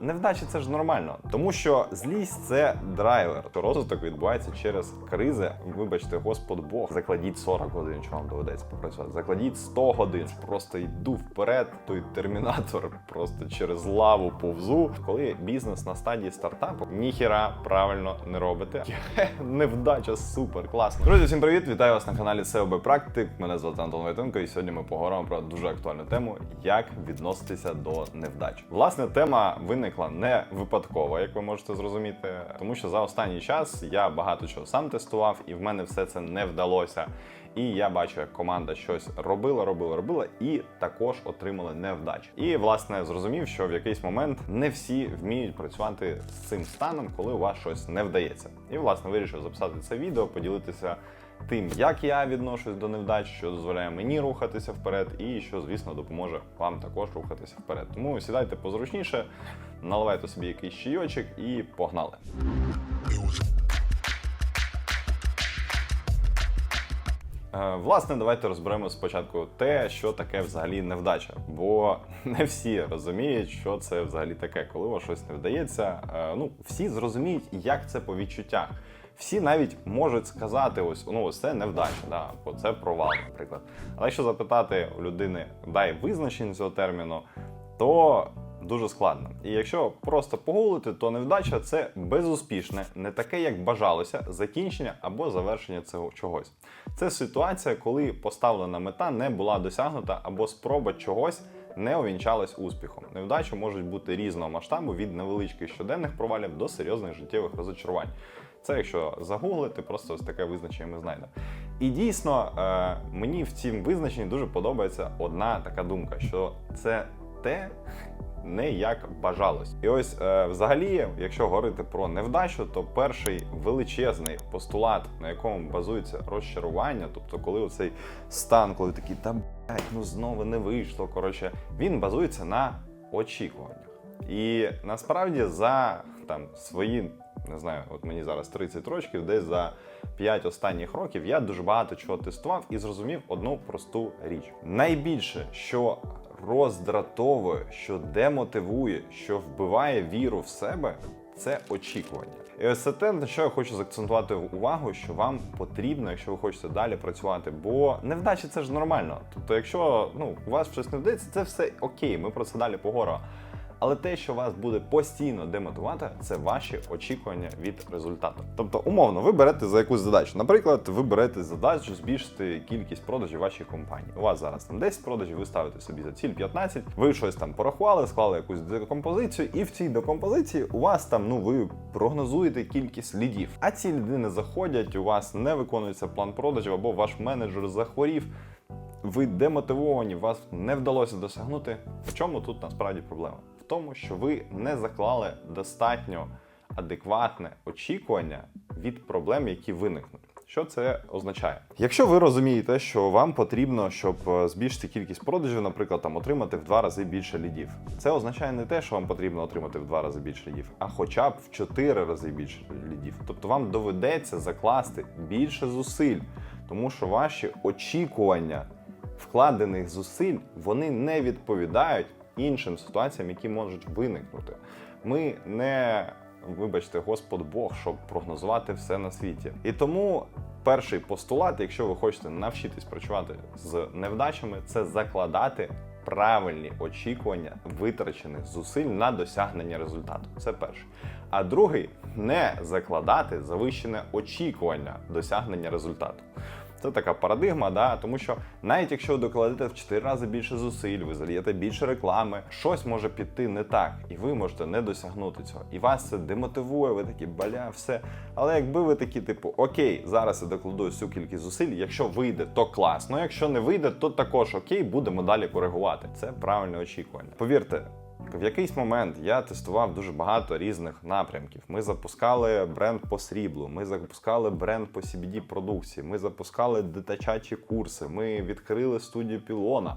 невдачі це ж нормально, тому що злість це драйвер. Розвиток відбувається через кризи. Вибачте, Господь Бог, закладіть 40 годин, що вам доведеться попрацювати. Закладіть 100 годин. Просто йду вперед. Той термінатор просто через лаву повзу. Коли бізнес на стадії стартапу, ніхіра правильно не робите. Невдача супер класно. Друзі, всім привіт! Вітаю вас на каналі SEOB Практик. Мене звати Антон Войтенко, і сьогодні ми поговоримо про дуже актуальну тему, як відноситися до невдач. Власне, тема виникла не випадково, як ви можете зрозуміти, тому що за останній час я багато чого сам тестував, і в мене все це не вдалося. І я бачу, як команда щось робила, робила, робила, і також отримали невдачі. І власне зрозумів, що в якийсь момент не всі вміють працювати з цим станом, коли у вас щось не вдається. І власне вирішив записати це відео, поділитися тим, як я відношусь до невдач, що дозволяє мені рухатися вперед, і що, звісно, допоможе вам також рухатися вперед. Тому сідайте позручніше, наливайте собі якийсь чайочок і погнали. Е, Власне, давайте розберемо спочатку те, що таке взагалі невдача. Бо не всі розуміють, що це взагалі таке, коли у вас щось не вдається. Е, Ну, всі зрозуміють, як це по відчуттях. Всі навіть можуть сказати, ось ну ось це невдача, да, бо це провал, наприклад. Але якщо запитати у людини, дай визначення цього терміну, то дуже складно. І якщо просто погуглити, то невдача це безуспішне, не таке, як бажалося, закінчення або завершення цього чогось. Це ситуація, коли поставлена мета не була досягнута, або спроба чогось не увінчалась успіхом. Невдачі можуть бути різного масштабу від невеличких щоденних провалів до серйозних життєвих розочарувань. Це якщо загуглити, просто ось таке визначення ми знайдемо. І дійсно, е, мені в цім визначенні дуже подобається одна така думка, що це те, не як бажалось. І ось е, взагалі, якщо говорити про невдачу, то перший величезний постулат, на якому базується розчарування, тобто коли оцей стан, коли такий та блядь, ну знову не вийшло. Коротше, він базується на очікуваннях. І насправді за там свої, не знаю, от мені зараз 30 років, десь за 5 останніх років я дуже багато чого тестував і зрозумів одну просту річ. Найбільше, що роздратовує, що демотивує, що вбиває віру в себе, це очікування. І ось це те, на що я хочу заакцентувати увагу, що вам потрібно, якщо ви хочете далі працювати. Бо невдачі це ж нормально. Тобто, якщо ну у вас щось не вдається, це все окей. Ми про це далі поговоримо. Але те, що вас буде постійно демотивувати, це ваші очікування від результату. Тобто, умовно, ви берете за якусь задачу. Наприклад, ви берете задачу збільшити кількість продажів вашій компанії. У вас зараз там 10 продажів, ви ставите собі за ціль 15, ви щось там порахували, склали якусь декомпозицію, і в цій декомпозиції у вас там, ну ви прогнозуєте кількість лідів. А ці ліди не заходять, у вас не виконується план продажів, або ваш менеджер захворів. Ви демотивовані, вас не вдалося досягнути. В чому тут насправді проблема? Тому, що ви не заклали достатньо адекватне очікування від проблем, які виникнуть. Що це означає? Якщо ви розумієте, що вам потрібно, щоб е, збільшити кількість продажів, наприклад, там отримати в два рази більше лідів, це означає не те, що вам потрібно отримати в два рази більше лідів, а хоча б в чотири рази більше лідів. Тобто вам доведеться закласти більше зусиль, тому що ваші очікування вкладених зусиль вони не відповідають іншим ситуаціям, які можуть виникнути. Ми не, вибачте, Господь Бог, щоб прогнозувати все на світі. І тому перший постулат, якщо ви хочете навчитись працювати з невдачами, це закладати. Правильні очікування витрачених зусиль на досягнення результату. Це перше. А другий не закладати завищене очікування досягнення результату. Це така парадигма, да? тому що навіть якщо ви докладете в 4 рази більше зусиль, ви зальєте більше реклами, щось може піти не так, і ви можете не досягнути цього. І вас це демотивує, ви такі баля, все. Але якби ви такі, типу, окей, зараз я докладу всю кількість зусиль, якщо вийде, то класно. Якщо не вийде, то також окей, будемо далі коригувати. Це правильне очікування. Повірте. В якийсь момент я тестував дуже багато різних напрямків. Ми запускали бренд по сріблу, ми запускали бренд по CBD продукції, ми запускали дитячачі курси, ми відкрили студію пілона.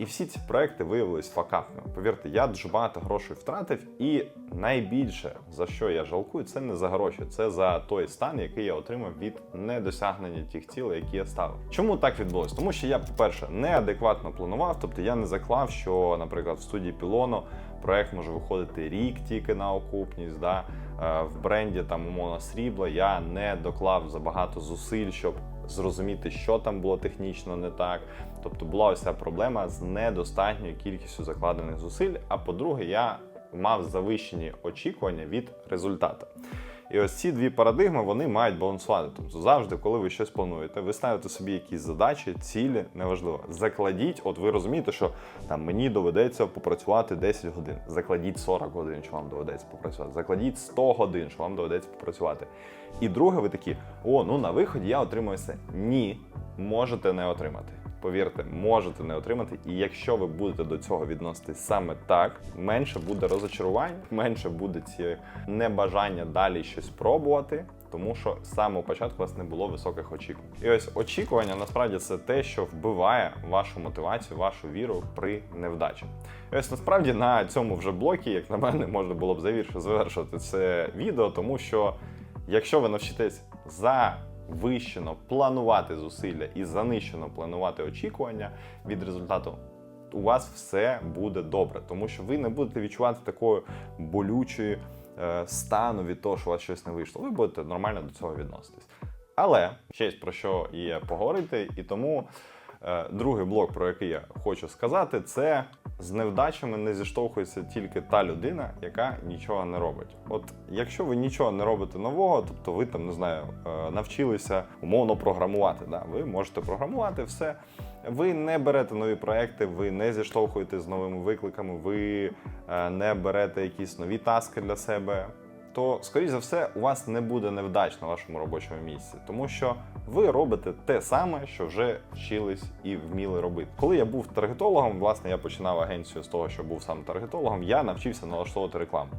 І всі ці проекти виявились факапними. Повірте, я дуже багато грошей втратив, і найбільше за що я жалкую, це не за гроші, це за той стан, який я отримав від недосягнення тих цілей, які я ставив. Чому так відбулось? Тому що я, по-перше, неадекватно планував, тобто я не заклав, що, наприклад, в студії пілону проект може виходити рік тільки на окупність. Да? Е, В бренді там умовно срібло я не доклав забагато зусиль, щоб зрозуміти, що там було технічно не так. Тобто була ось ця проблема з недостатньою кількістю закладених зусиль. А по-друге, я мав завищені очікування від результату. І ось ці дві парадигми вони мають балансувати. Тобто завжди, коли ви щось плануєте, ви ставите собі якісь задачі, цілі, неважливо. Закладіть, от ви розумієте, що там мені доведеться попрацювати 10 годин. Закладіть 40 годин, що вам доведеться попрацювати. Закладіть 100 годин, що вам доведеться попрацювати. І друге, ви такі: о, ну на виході я отримую все. Ні, можете не отримати. Повірте, можете не отримати, і якщо ви будете до цього відноситись саме так, менше буде розочарувань, менше буде ці небажання далі щось пробувати, тому що з самого початку у вас не було високих очікувань. І ось очікування насправді це те, що вбиває вашу мотивацію, вашу віру при невдачі. І ось насправді на цьому вже блокі, як на мене, можна було б завершити це відео, тому що якщо ви навчитесь завищено планувати зусилля і занищено планувати очікування від результату, у вас все буде добре, тому що ви не будете відчувати такої болючої е, стану від того, що у вас щось не вийшло. Ви будете нормально до цього відноситись. Але ще є про що є поговорити, і тому другий блок, про який я хочу сказати, це з невдачами не зіштовхується тільки та людина, яка нічого не робить. От якщо ви нічого не робите нового, тобто ви там не знаю, е, навчилися умовно програмувати. Да? Ви можете програмувати все. Ви не берете нові проекти, ви не зіштовхуєтесь з новими викликами, ви е, не берете якісь нові таски для себе. То, скоріш за все, у вас не буде невдач на вашому робочому місці, тому що ви робите те саме, що вже вчились і вміли робити. Коли я був таргетологом, власне, я починав агенцію з того, що був сам таргетологом, я навчився налаштовувати рекламу.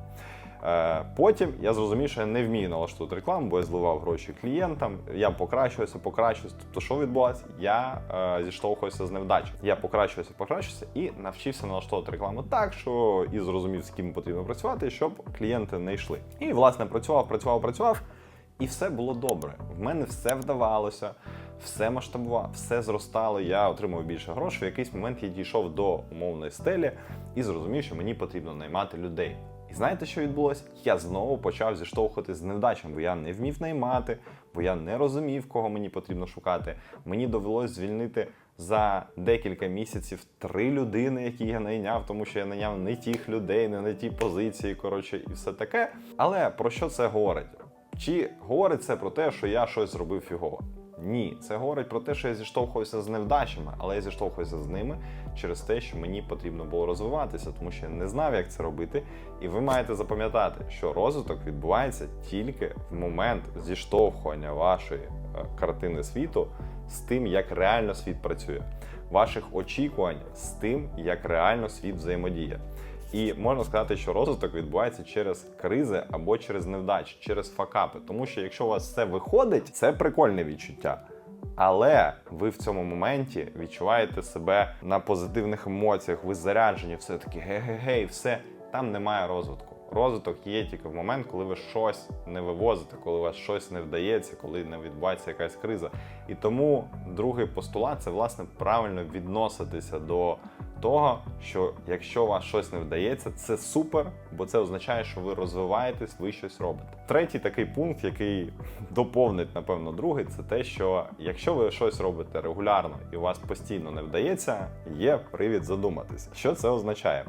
Е, Потім я зрозумів, що я не вмію налаштувати рекламу, бо я зливав гроші клієнтам. Я покращувався, покращувався. Тобто, що відбулося? Я е, зіштовхувався з невдачею. Я покращувався, покращувався і навчився налаштовувати рекламу так, що і зрозумів, з ким потрібно працювати, щоб клієнти не йшли. І власне працював, працював, працював. І все було добре. В мене все вдавалося, все масштабувало, все зростало. Я отримав більше грошей. В якийсь момент я дійшов до умовної стелі і зрозумів, що мені потрібно наймати людей. І знаєте, що відбулося? Я знову почав зіштовхуватися з невдачами, бо я не вмів наймати, бо я не розумів, кого мені потрібно шукати. Мені довелось звільнити за декілька місяців три людини, які я найняв, тому що я найняв не тих людей, не на ті позиції, коротше, і все таке. Але про що це говорить? Чи говорить це про те, що я щось зробив фігово? Ні, це говорить про те, що я зіштовхуюся з невдачами, але я зіштовхуюся з ними через те, що мені потрібно було розвиватися, тому що я не знав, як це робити. І ви маєте запам'ятати, що розвиток відбувається тільки в момент зіштовхування вашої е, картини світу з тим, як реально світ працює, ваших очікувань з тим, як реально світ взаємодіє. І можна сказати, що розвиток відбувається через кризи або через невдачі, через факапи. Тому що якщо у вас все виходить, це прикольне відчуття. Але ви в цьому моменті відчуваєте себе на позитивних емоціях, ви заряджені, все таки ге-ге-гей, все там немає розвитку. Розвиток є тільки в момент, коли ви щось не вивозите, коли у вас щось не вдається, коли не відбувається якась криза. І тому другий постулат це власне правильно відноситися до того, що якщо вас щось не вдається, це супер, бо це означає, що ви розвиваєтесь, ви щось робите. Третій такий пункт, який доповнить, напевно, другий, це те, що якщо ви щось робите регулярно і у вас постійно не вдається, є привід задуматися. Що це означає?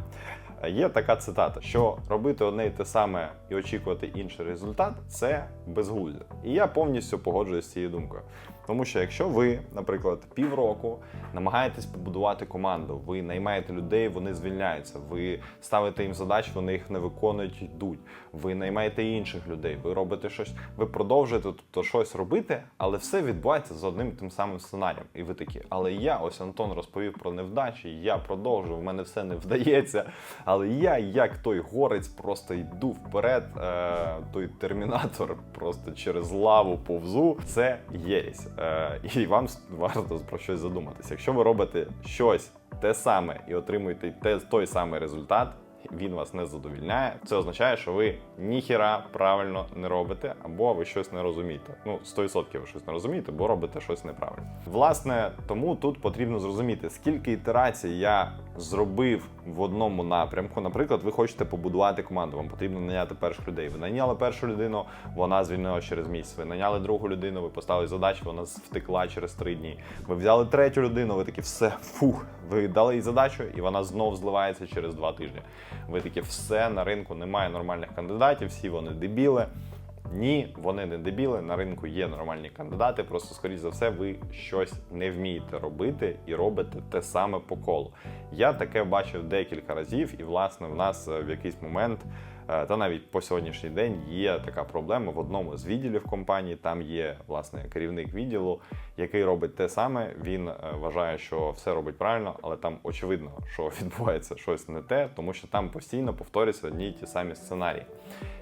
Є така цитата, що робити одне і те саме і очікувати інший результат це безглуздя. І я повністю погоджуюсь з цією думкою. Тому що якщо ви, наприклад, півроку намагаєтесь побудувати команду, ви наймаєте людей, вони звільняються, ви ставите їм задачі, вони їх не виконують, йдуть. Ви наймаєте інших людей, ви робите щось, ви продовжуєте тобто щось робити, але все відбувається за одним тим самим сценарієм. І ви такі, але я, ось Антон розповів про невдачі, я продовжую, в мене все не вдається. Але я, як той горець, просто йду вперед, е, той термінатор просто через лаву повзу. Це єресь. Е, і вам варто про щось задуматися. Якщо ви робите щось те саме і отримуєте те, той самий результат. Він вас не задовільняє. Це означає, що ви ніхіра правильно не робите, або ви щось не розумієте. Ну, 100% ви щось не розумієте, бо робите щось неправильно. Власне, тому тут потрібно зрозуміти, скільки ітерацій я зробив в одному напрямку. Наприклад, ви хочете побудувати команду, вам потрібно наняти перших людей. Ви найняли першу людину, вона звільнила через місяць. Ви наняли другу людину, ви поставили задачу, вона втекла через три дні. Ви взяли третю людину, ви такі все фух. Ви дали їй задачу, і вона знов зливається через два тижні. Ви такі все на ринку немає нормальних кандидатів, всі вони дебіли. Ні, вони не дебіли. На ринку є нормальні кандидати. Просто, скоріш за все, ви щось не вмієте робити і робите те саме по колу. Я таке бачив декілька разів, і власне в нас е, в якийсь момент. Е, Та навіть по сьогоднішній день є така проблема в одному з відділів компанії. Там є власне керівник відділу, який робить те саме. Він е, вважає, що все робить правильно, але там очевидно, що відбувається щось не те, тому що там постійно повторюються одні й ті самі сценарії.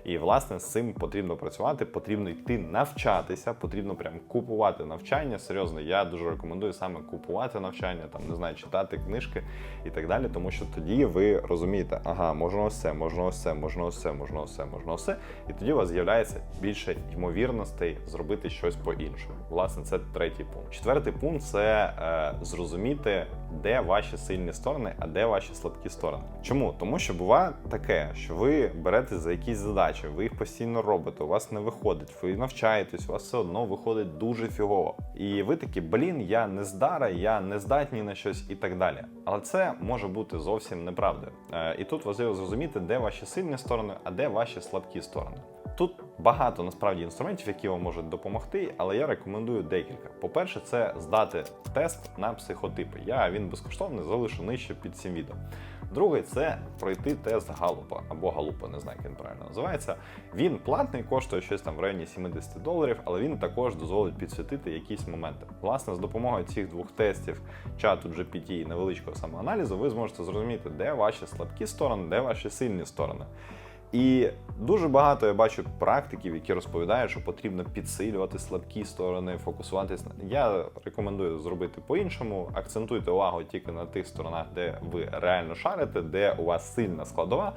І власне з цим потрібно працювати, потрібно йти навчатися, потрібно прям купувати навчання. Серйозно, я дуже рекомендую саме купувати навчання, там не знаю, читати книжки і так далі, тому що тоді ви розумієте, ага, можна ось це, можна ось це, можна ось це, можна це, можна це, і тоді у вас з'являється більше ймовірностей зробити щось по-іншому. Власне, це третій пункт. Четвертий пункт це е, зрозуміти, де ваші сильні сторони, а де ваші слабкі сторони. Чому? Тому що буває таке, що ви берете за якісь задачі, ви їх постійно робите, у вас не виходить, ви навчаєтесь, у вас все одно виходить дуже фігово. І ви такі, блін, я не здара, я не здатний на щось і так далі. Але це може бути зовсім неправдою. Е, І тут важливо зрозуміти, де ваші сильні сторони, а де ваші слабкі сторони. Тут багато насправді інструментів, які вам можуть допомогти, але я рекомендую декілька. По-перше, це здати тест на психотипи. Я він безкоштовний, залишу нижче під цим відео. Другий це пройти тест Галупа або Галупа, не знаю, як він правильно називається. Він платний, коштує щось там в районі 70 доларів, але він також дозволить підсвітити якісь моменти. Власне, з допомогою цих двох тестів, чату GPT і невеличкого самоаналізу, ви зможете зрозуміти, де ваші слабкі сторони, де ваші сильні сторони. І дуже багато я бачу практиків, які розповідають, що потрібно підсилювати слабкі сторони, фокусуватись на я рекомендую зробити по-іншому. Акцентуйте увагу тільки на тих сторонах, де ви реально шарите, де у вас сильна складова.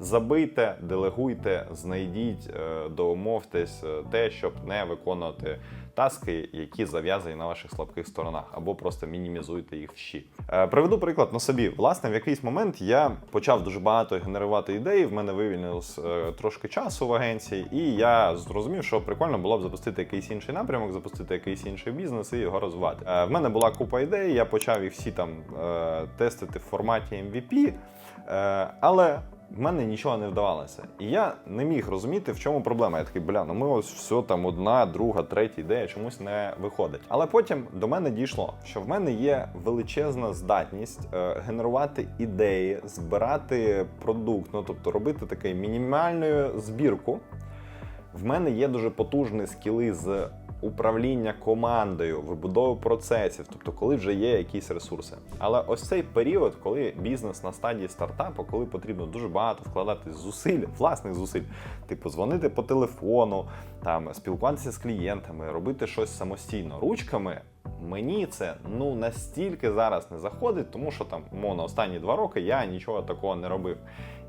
Забийте, делегуйте, знайдіть, е, домовтесь е, те, щоб не виконувати таски, які зав'язані на ваших слабких сторонах, або просто мінімізуйте їх вщі. Е, Приведу приклад на собі. Власне, в якийсь момент я почав дуже багато генерувати ідей. В мене вивільнилось е, трошки часу в агенції, і я зрозумів, що прикольно було б запустити якийсь інший напрямок, запустити якийсь інший бізнес і його розвивати. Е, В мене була купа ідей, я почав їх всі там тестити в форматі MVP, але в мене нічого не вдавалося. І я не міг розуміти, в чому проблема. Я такий, бля, ну ми ось все там одна, друга, третя ідея чомусь не виходить. Але потім до мене дійшло, що в мене є величезна здатність е, генерувати ідеї, збирати продукт, ну тобто робити таку мінімальну збірку. В мене є дуже потужні скіли з управління командою, вибудови процесів, тобто коли вже є якісь ресурси. Але ось цей період, коли бізнес на стадії стартапу, коли потрібно дуже багато вкладати зусиль, власних зусиль, типу дзвонити по телефону, там спілкуватися з клієнтами, робити щось самостійно ручками. Мені це ну настільки зараз не заходить, тому що там умовно останні два роки я нічого такого не робив.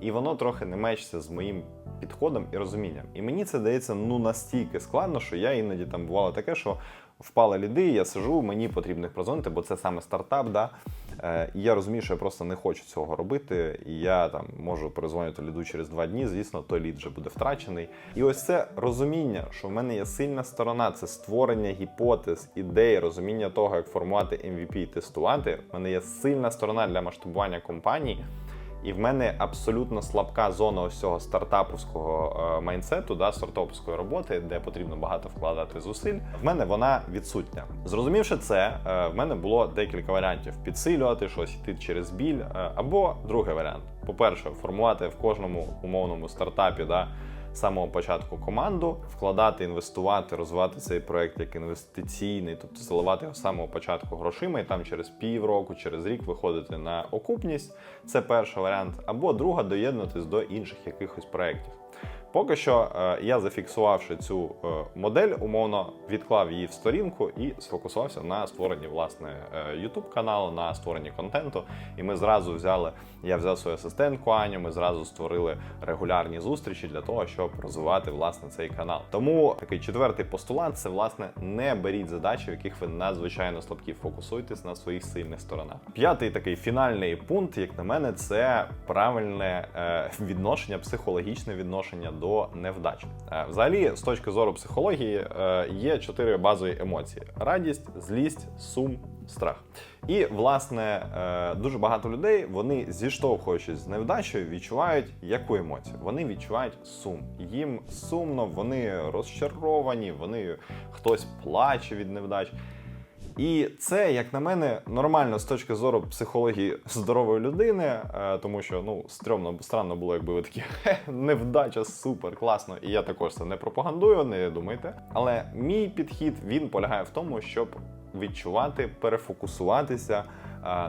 І воно трохи не мечиться з моїм підходом і розумінням. І мені це дається ну настільки складно, що я іноді там бувало таке, що впали ліди, я сижу, мені потрібно їх бо це саме стартап. Да? Е, і я розумію, що я просто не хочу цього робити. І я там можу перезвонити ліду через два дні. Звісно, той лід вже буде втрачений. І ось це розуміння, що в мене є сильна сторона, це створення гіпотез, ідей, розуміння того, як формувати MVP і тестувати. В мене є сильна сторона для масштабування компаній. І в мене абсолютно слабка зона ось цього стартаповського е, майнсету, да, стартаповської роботи, де потрібно багато вкладати зусиль. В мене вона відсутня. Зрозумівши це, е, в мене було декілька варіантів: підсилювати щось, йти через біль. е, Або другий варіант: по-перше, формувати в кожному умовному стартапі. Да, самого початку команду, вкладати, інвестувати, розвивати цей проект як інвестиційний, тобто заливати його з самого початку грошима, і там через півроку, через рік виходити на окупність. Це перший варіант. Або друга доєднатись до інших якихось проєктів. Поки що е, я зафіксувавши цю е, модель, умовно відклав її в сторінку і сфокусувався на створенні власне е, YouTube каналу, на створенні контенту. І ми зразу взяли, я взяв свою асистентку Аню. Ми зразу створили регулярні зустрічі для того, щоб розвивати власне цей канал. Тому такий четвертий постулат це власне не беріть задачі, в яких ви надзвичайно слабкі. Фокусуйтесь на своїх сильних сторонах. П'ятий такий фінальний пункт, як на мене, це правильне відношення, психологічне відношення до невдач. Е, взагалі, з точки зору психології, е, є чотири базові емоції: радість, злість, сум, страх. І власне е, дуже багато людей вони зіштовхуючись з невдачею, відчувають яку емоцію? Вони відчувають сум. Їм сумно, вони розчаровані, вони хтось плаче від невдач. І це, як на мене, нормально з точки зору психології здорової людини, е, тому що ну стрьомно странно було, якби ви такі «Хе, невдача, супер, класно. І я також це не пропагандую, не думайте. Але мій підхід він полягає в тому, щоб відчувати, перефокусуватися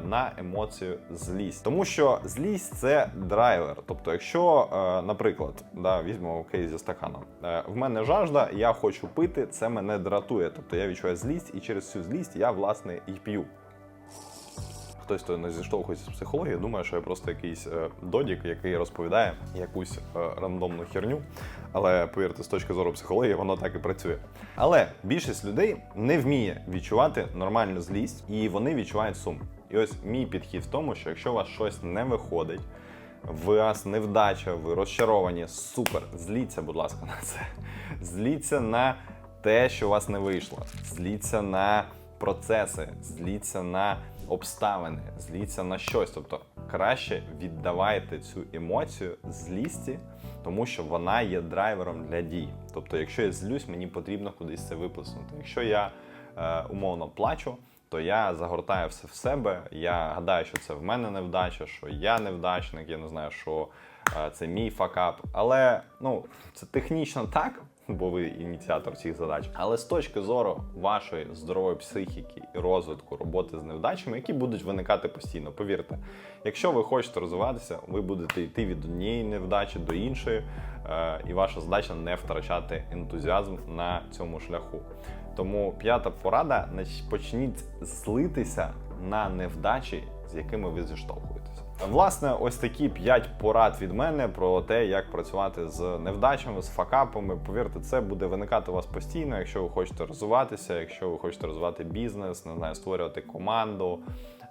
на емоцію злість, тому що злість це драйвер. Тобто, якщо, е, наприклад, да, візьмемо кейс зі стаканом, е, в мене жажда, я хочу пити, це мене дратує. Тобто я відчуваю злість, і через цю злість я власне і п'ю. Хтось, хто не зіштовхується з психологією, думає, що я просто якийсь е, додік, який розповідає якусь е, рандомну херню. Але повірте, з точки зору психології, воно так і працює. Але більшість людей не вміє відчувати нормальну злість, і вони відчувають сум. І ось мій підхід в тому, що якщо у вас щось не виходить, в вас невдача, ви розчаровані, супер. Зліться, будь ласка, на це. Зліться на те, що у вас не вийшло. Зліться на процеси, зліться на обставини, зліться на щось. Тобто краще віддавайте цю емоцію злісті, тому що вона є драйвером для дій. Тобто, якщо я злюсь, мені потрібно кудись це виплеснути. Якщо я е, умовно плачу, то я загортаю все в себе. Я гадаю, що це в мене невдача, що я невдачник, я не знаю, що е, це мій факап. Але ну це технічно так, бо ви ініціатор цих задач. Але з точки зору вашої здорової психіки і розвитку роботи з невдачами, які будуть виникати постійно, повірте, якщо ви хочете розвиватися, ви будете йти від однієї невдачі до іншої, е, і ваша задача не втрачати ентузіазм на цьому шляху. Тому п'ята порада: почніть злитися на невдачі, з якими ви зіштовхуєтеся. Власне, ось такі п'ять порад від мене про те, як працювати з невдачами, з факапами. Повірте, це буде виникати у вас постійно, якщо ви хочете розвиватися, якщо ви хочете розвивати бізнес, не знаю, створювати команду,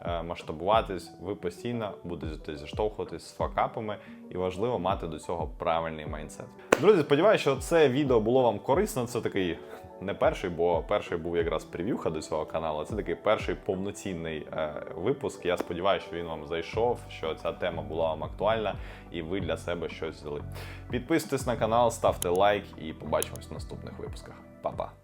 е, масштабуватись, ви постійно будете зіштовхуватись з факапами, і важливо мати до цього правильний майндсет. Друзі, сподіваюся, що це відео було вам корисно. Це такий не перший, бо перший був якраз прев'юха до цього каналу. Це такий перший повноцінний е, випуск. Я сподіваюся, що він вам зайшов, що ця тема була вам актуальна, і ви для себе щось взяли. Підписуйтесь на канал, ставте лайк і побачимось в наступних випусках. Па-па!